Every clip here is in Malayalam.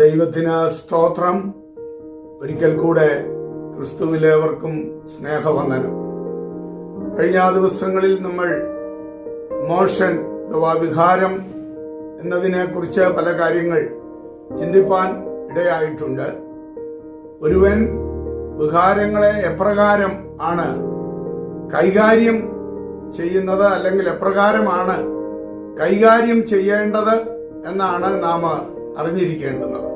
ദൈവത്തിന് സ്തോത്രം. ഒരിക്കൽ കൂടെ ക്രിസ്തുവിലേവർക്കും സ്നേഹവന്ദനം. കഴിഞ്ഞ ദിവസങ്ങളിൽ നമ്മൾ മോഷൻ അഥവാ വികാരം എന്നതിനെ കുറിച്ച് പല കാര്യങ്ങൾ ചിന്തിപ്പാൻ ഇടയായിട്ടുണ്ട്. ഒരുവൻ വികാരങ്ങളെ എപ്രകാരം ആണ് കൈകാര്യം ചെയ്യുന്നത് അല്ലെങ്കിൽ എപ്രകാരമാണ് കൈകാര്യം ചെയ്യേണ്ടത് എന്നാണ് നാം അറിഞ്ഞിരിക്കേണ്ടുന്നത്.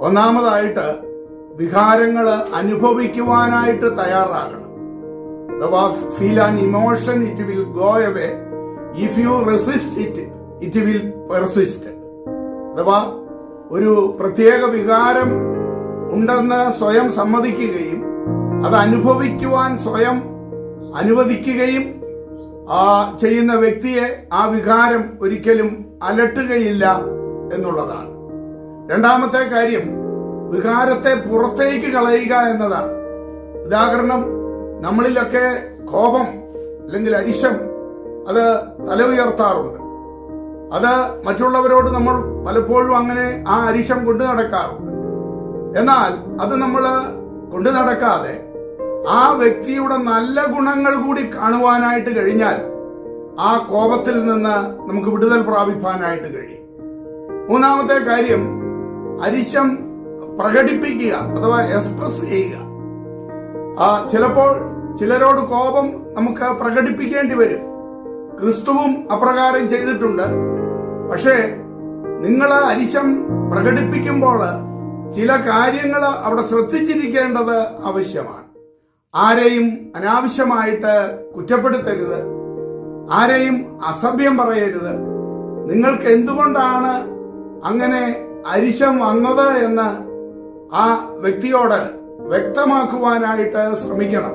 ഒന്നാമതായിട്ട് വികാരങ്ങൾ അനുഭവിക്കുവാനായിട്ട് തയ്യാറാകണം. Feel an emotion it will go away if you resist it it will persist അഥവാ ഒരു പ്രത്യേക വികാരം ഉണ്ടെന്ന് സ്വയം സമ്മതിക്കുകയും അത് അനുഭവിക്കുവാൻ സ്വയം അനുവദിക്കുകയും ചെയ്യുന്ന വ്യക്തിയെ ആ വികാരം ഒരിക്കലും അലട്ടുകയില്ല. എന്നുള്ളതാണ്. രണ്ടാമത്തെ കാര്യം വികാരത്തെ പുറത്തേക്ക് കളയുക എന്നതാണ്. ഉദാഹരണം നമ്മളിലൊക്കെ കോപം അല്ലെങ്കിൽ അരിശം അത് തല ഉയർത്താറുണ്ട്. അത് മറ്റുള്ളവരോട് നമ്മൾ പലപ്പോഴും അങ്ങനെ ആ അരിശം കൊണ്ടു നടക്കാറുണ്ട്. എന്നാൽ അത് നമ്മൾ കൊണ്ടു നടക്കാതെ ആ വ്യക്തിയുടെ നല്ല ഗുണങ്ങൾ കൂടി കാണുവാനായിട്ട് കഴിഞ്ഞാൽ ആ കോപത്തിൽ നിന്ന് നമുക്ക് വിടുതൽ പ്രാപിപ്പാനായിട്ട് കഴിയും. മൂന്നാമത്തെ കാര്യം അരിശം പ്രകടിപ്പിക്കുക അഥവാ എക്സ്പ്രസ് ചെയ്യുക. ആ ചിലപ്പോൾ ചിലരോട് കോപം നമുക്ക് പ്രകടിപ്പിക്കേണ്ടി വരും. ക്രിസ്തുവും അപ്രകാരം ചെയ്തിട്ടുണ്ട്. പക്ഷേ നിങ്ങൾ അരിശം പ്രകടിപ്പിക്കുമ്പോൾ ചില കാര്യങ്ങൾ അവിടെ ശ്രദ്ധിച്ചിരിക്കേണ്ടത് ആവശ്യമാണ്. ആരെയും അനാവശ്യമായിട്ട് കുറ്റപ്പെടുത്തരുത്. ആരെയും അസഭ്യം പറയരുത്. നിങ്ങൾക്ക് എന്തുകൊണ്ടാണ് അങ്ങനെ അരിശം വന്നത് എന്ന് ആ വ്യക്തിയോട് വ്യക്തമാക്കുവാനായിട്ട് ശ്രമിക്കണം.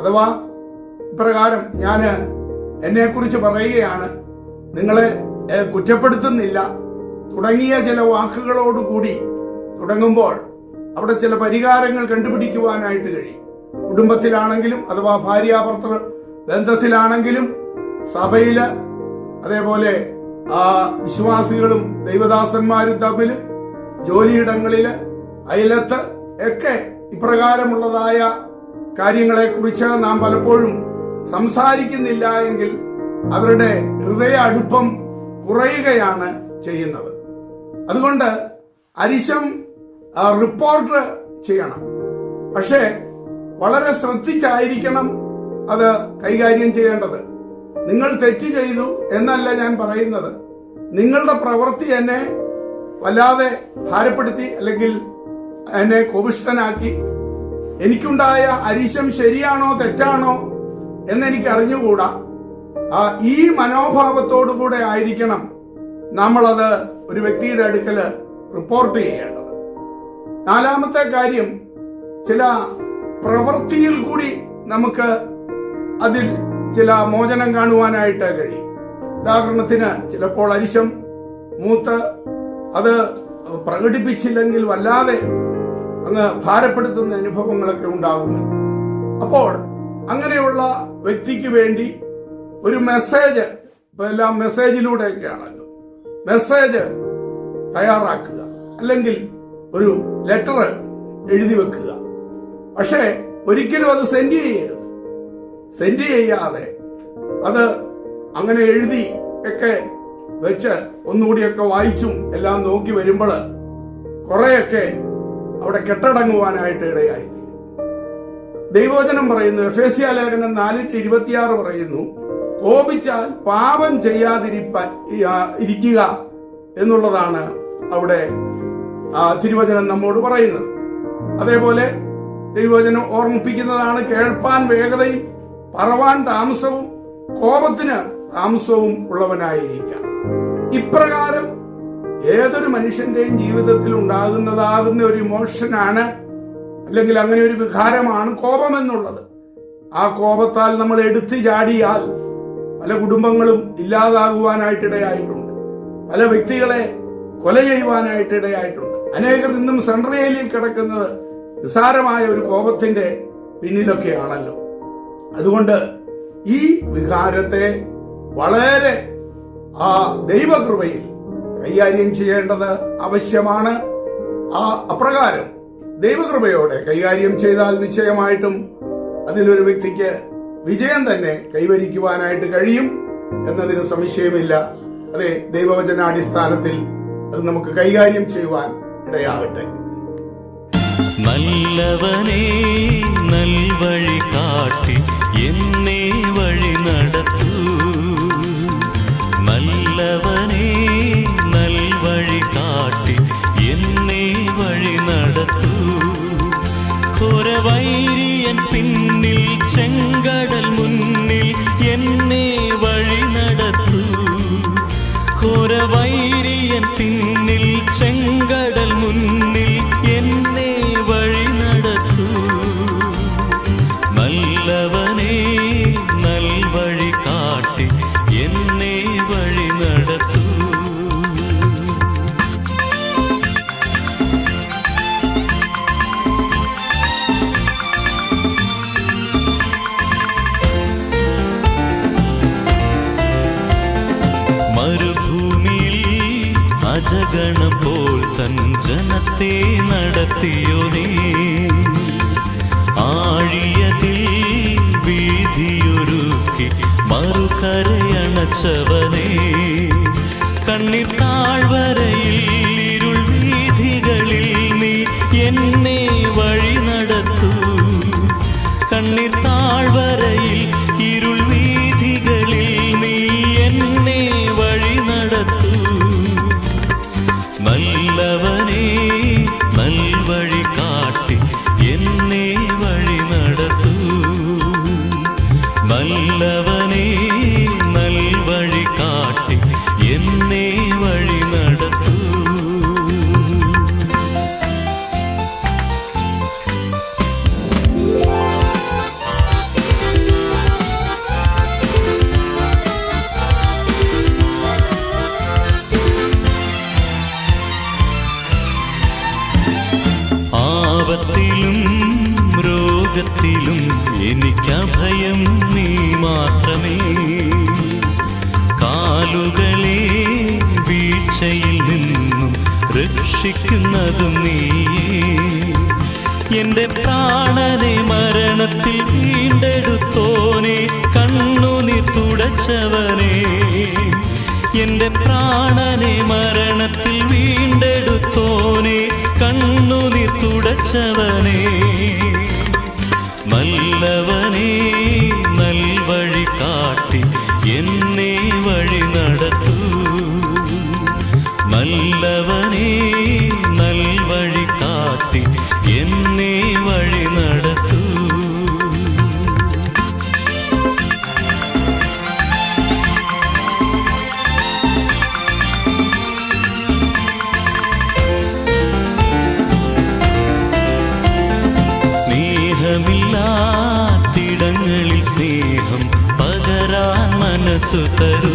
അഥവാ ഇപ്രകാരം ഞാൻ എന്നെക്കുറിച്ച് പറയുകയാണ്. നിങ്ങളെ കുറ്റപ്പെടുത്തുന്നില്ല. തുടങ്ങിയ ചില വാക്കുകളോടുകൂടി തുടങ്ങുമ്പോൾ അവിടെ ചില പരിഹാരങ്ങൾ കണ്ടുപിടിക്കുവാനായിട്ട് കഴിയും. കുടുംബത്തിലാണെങ്കിലും അഥവാ ഭാര്യാഭർത്തൃ ബന്ധത്തിലാണെങ്കിലും സഭയിൽ അതേപോലെ ആ വിശ്വാസികളും ദൈവദാസന്മാരും തമ്മിൽ ജോലിയിടങ്ങളിൽ അയലത്ത് ഒക്കെ ഇപ്രകാരമുള്ളതായ കാര്യങ്ങളെ കുറിച്ച് നാം പലപ്പോഴും സംസാരിക്കുന്നില്ല എങ്കിൽ അവരുടെ ഹൃദയ അടുപ്പം കുറയുകയാണ് ചെയ്യുന്നത്. അതുകൊണ്ട് അരിശം റിപ്പോർട്ട് ചെയ്യണം. പക്ഷേ വളരെ ശ്രദ്ധിച്ചായിരിക്കണം അത് കൈകാര്യം ചെയ്യേണ്ടത്. നിങ്ങൾ തെറ്റ് ചെയ്തു എന്നല്ല ഞാൻ പറയുന്നത്. നിങ്ങളുടെ പ്രവൃത്തി എന്നെ വല്ലാതെ ഭാരപ്പെടുത്തി അല്ലെങ്കിൽ എന്നെ കോപിഷ്ടനാക്കി എനിക്കുണ്ടായ അരിശം ശരിയാണോ തെറ്റാണോ എന്നെനിക്ക് അറിഞ്ഞുകൂടാ ഈ മനോഭാവത്തോടു കൂടെ ആയിരിക്കണം നമ്മളത് ഒരു വ്യക്തിയുടെ അടുക്കൽ റിപ്പോർട്ട് ചെയ്യേണ്ടത്. നാലാമത്തെ കാര്യം ചില പ്രവൃത്തിയിൽ കൂടി നമുക്ക് അതിൽ ചില മോചനം കാണുവാനായിട്ട് കഴിയും. ഉദാഹരണത്തിന് ചിലപ്പോൾ അരിശം മൂത്ത് അത് പ്രകടിപ്പിച്ചില്ലെങ്കിൽ വല്ലാതെ അങ്ങ് ഭാരപ്പെടുത്തുന്ന അനുഭവങ്ങളൊക്കെ ഉണ്ടാകുന്നുണ്ട്. അപ്പോൾ അങ്ങനെയുള്ള വ്യക്തിക്ക് വേണ്ടി ഒരു മെസ്സേജ് ഇപ്പൊ എല്ലാം മെസ്സേജിലൂടെയൊക്കെയാണല്ലോ. മെസ്സേജ് തയ്യാറാക്കുക. അല്ലെങ്കിൽ ഒരു ലെറ്റർ എഴുതി വെക്കുക. പക്ഷേ ഒരിക്കലും അത് സെൻഡ് ചെയ്യരുത്. സെൻഡ് ചെയ്യാതെ അത് അങ്ങനെ എഴുതി ഒക്കെ വെച്ച് ഒന്നുകൂടിയൊക്കെ വായിച്ചും എല്ലാം നോക്കി വരുമ്പോൾ കുറെയൊക്കെ അവിടെ കെട്ടടങ്ങുവാനായിട്ട് ഇടയായി ദൈവവചനം പറയുന്നു എഫ് എഫേസ്യ ലേഖനം നാലിന്റെ ഇരുപത്തിയാറ് പറയുന്നു കോപിച്ചാൽ പാപം ചെയ്യാതിരിപ്പാൻ ഇരിക്കുക എന്നുള്ളതാണ് അവിടെ തിരുവചനം നമ്മോട് പറയുന്നത്. അതേപോലെ ദൈവവചനം ഓർമ്മിപ്പിക്കുന്നതാണ് കേൾപ്പാൻ വേഗതയും പറവാൻ താമസവും കോപത്തിന് താമസവും ഉള്ളവനായിരിക്കാം. ഇപ്രകാരം ഏതൊരു മനുഷ്യന്റെയും ജീവിതത്തിൽ ഉണ്ടാകുന്നതാകുന്ന ഒരു ഇമോഷനാണ് അല്ലെങ്കിൽ അങ്ങനെ ഒരു വികാരമാണ് കോപം എന്നുള്ളത്. ആ കോപത്താൽ നമ്മൾ എടുത്തു ചാടിയാൽ പല കുടുംബങ്ങളും ഇല്ലാതാകുവാനായിട്ടിടയായിട്ടുണ്ട്. പല വ്യക്തികളെ കൊല ചെയ്യുവാനായിട്ടിടയായിട്ടുണ്ട്. അനേകർ ഇന്നും സെൻട്രൽ ജയിലിൽ കിടക്കുന്നത് നിസാരമായ ഒരു കോപത്തിന്റെ പിന്നിലൊക്കെയാണല്ലോ. അതുകൊണ്ട് ഈ വികാരത്തെ വളരെ ആ ദൈവകൃപയിൽ കൈകാര്യം ചെയ്യേണ്ടത് ആവശ്യമാണ് ആ അപ്രകാരം ദൈവകൃപയോടെ കൈകാര്യം ചെയ്താൽ നിശ്ചയമായിട്ടും അതിലൊരു വ്യക്തിക്ക് വിജയം തന്നെ കൈവരിക്കുവാനായിട്ട് കഴിയും എന്നതിന് സംശയമില്ല. അതെ ദൈവവചനാടിസ്ഥാനത്തിൽ അത് നമുക്ക് കൈകാര്യം ചെയ്യുവാൻ ഇടയാകട്ടെ. നല്ലവനേ നൽവഴി பின் അജഗണം പോൽ തൻ ജനത്തെ നടത്തിയോനേ ആഴിയതിൽ വീതിയൊരുക്കി മറുകരയണച്ചവനേ? രക്ഷിക്കുന്നതും നീ. എന്റെ പ്രാണനെ മരണത്തിൽ വീണ്ടെടുത്തോനെ കണ്ണുനീർ തുടച്ചവനെ. എന്റെ പ്രാണനെ മരണത്തിൽ വീണ്ടെടുത്തോനെ കണ്ണുനീർ തുടച്ചവനെ. നല്ലവനെ നൽവഴി കാട്ടി എന്നെ സ്നേഹമില്ലാത്തിടങ്ങളിൽ സ്നേഹം പകരാൻ മനസ്സു തരൂ.